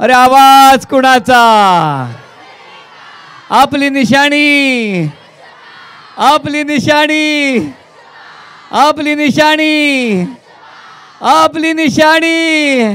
अरे आवाज कुणाचा? आपली निशाणी. आपली निशाणी. आपली निशाणी. आपली निशाणी.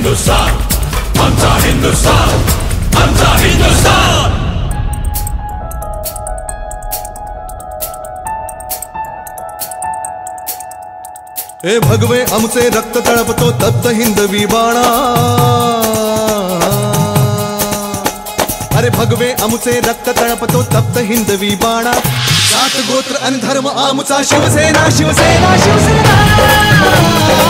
हिंदुस्तान आमचा हिंदुस्तान आमचा हिंदुस्तान. हे भगवे आमचे रक्त तळपतो तप्त हिंदवी बाणा. अरे भगवे आमचे रक्त तळपतो तप्त हिंदवी बाणा. सात गोत्र आणि धर्म आमचा शिवसेना शिवसेना शिवसेना.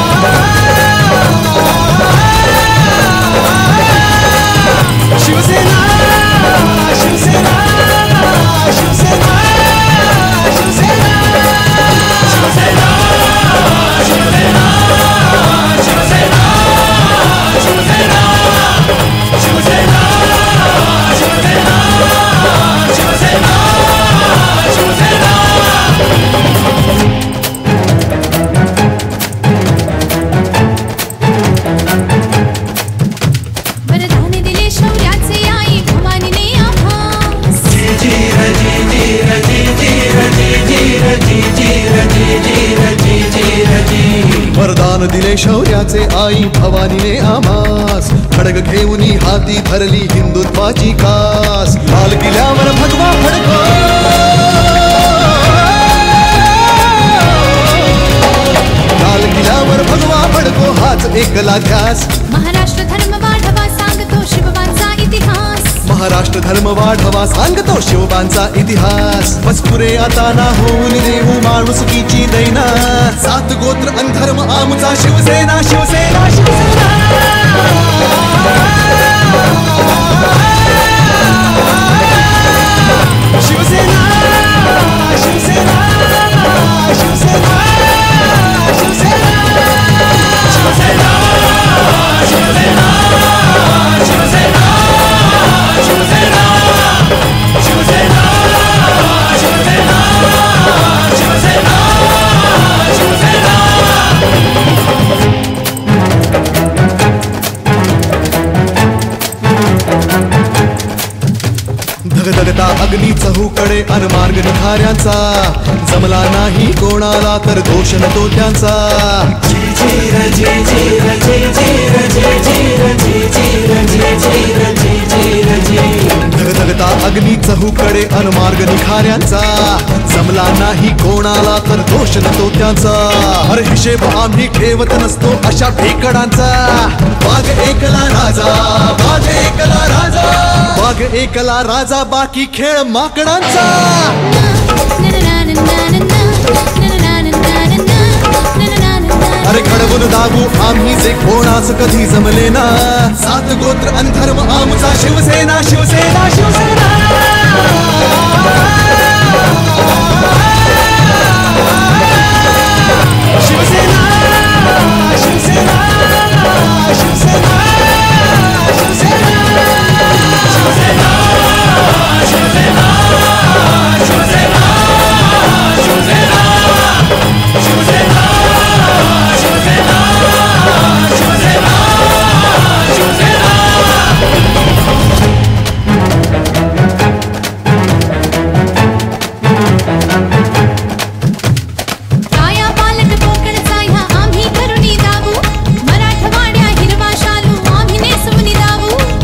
वरदान दिले शौर्याचे आई भवानीने आमास. खडग घेऊन हाती धरली हिंदुत्वाची कास. लाल किल्ल्यावर भगवा फडको. लाल किल्ल्यावर भगवा फडको हाच एकला ध्यास. राष्ट्र धर्म वाढवा सांगतो शिवबांचा इतिहास. मजपुरे आता ना होऊन देऊ माणुसकीची दैना सात गोत्र अन धर्म आमचा शिवसेना शिवसेना शिवसेना. प्रभूकडे अनमार्ग निघाऱ्यांचा जमला नाही कोणाला तर दोष न त्यांचा. होता अग्नी चहूकडे अनमार्ग निखाऱ्यांचा. जमला नाही कोणाला तर दोष नतो त्याचा. अरे हिशेब आम्ही ठेवत नसतो अशा भेकडांचा बाग एकला राजा बाग एकला राजा. वाघ एकला राजा बाकी खेळ माकडांचा. अरे घडवून दाबू आम्ही जे कोणाच कधी जमले ना. सात गोत्र अंधर्म आमचा शिवसेना शिवसेना शिवसेना.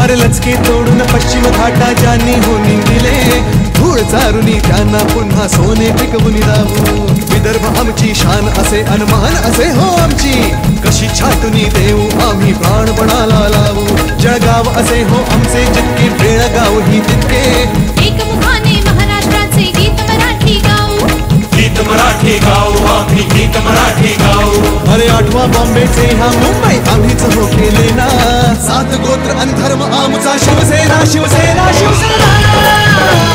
अरे लचके तोडून पश्चिम घाटा ज्यांनी होऊन दिले धूळ चारुनी त्यांना पुन्हा सोने पिकवून दाबू विदर्भ आमची शान असे अनमान असे हो आमची. कशी छाटुनी देऊ आम्ही प्राणपणाला लावू. जळगाव असे हो आमचे जितके बेळगाव ही तितके. एकमुखाने महाराष्ट्राचे गीत मराठी गाऊ. गीत मराठी गाऊ आम्ही गीत मराठी गाऊ. अरे आठवा बॉम्बेचे ह्या मुंबई आम्हीच हो केले ना. सात गोत्र अंधर्म आमचा शिवसेना शिवसेना शिवसेना.